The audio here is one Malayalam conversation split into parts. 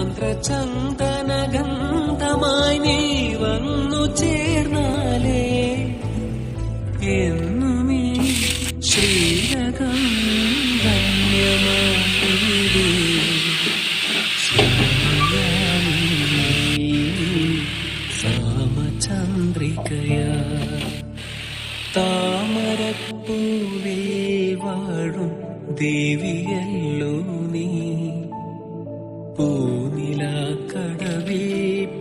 സാന്ദ്രചന്ദനഗന്ധമായി നീ വന്നു ചേർന്നാലേ. എന്നുമീ ശ്രീലകം ധന്യമായിടൂ താമരപ്പൂവേ വാഴും ദേവിയല്ലോ നീ. പൂനിലാക്കടവിൽ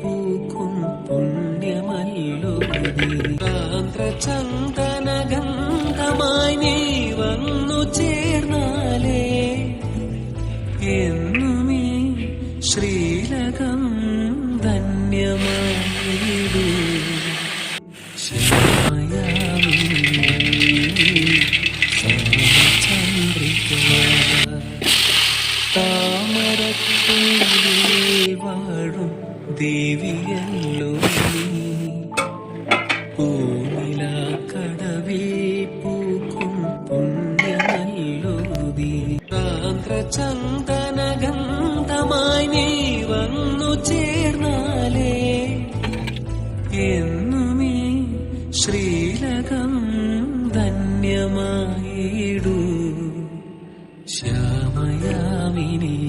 പൂക്കും ശ്രീലകം ധന്യമായിടൂ. ദേവിയല്ലോ നീ. പൂനിലാക്കടവിൽ പൂക്കും പുണ്യമല്ലോ നീ. നീ വന്നു ചേർന്നാലേ. എന്നുമീ ശ്രീലകം ധന്യമായിടൂ. ശ്യാമയാമിനി.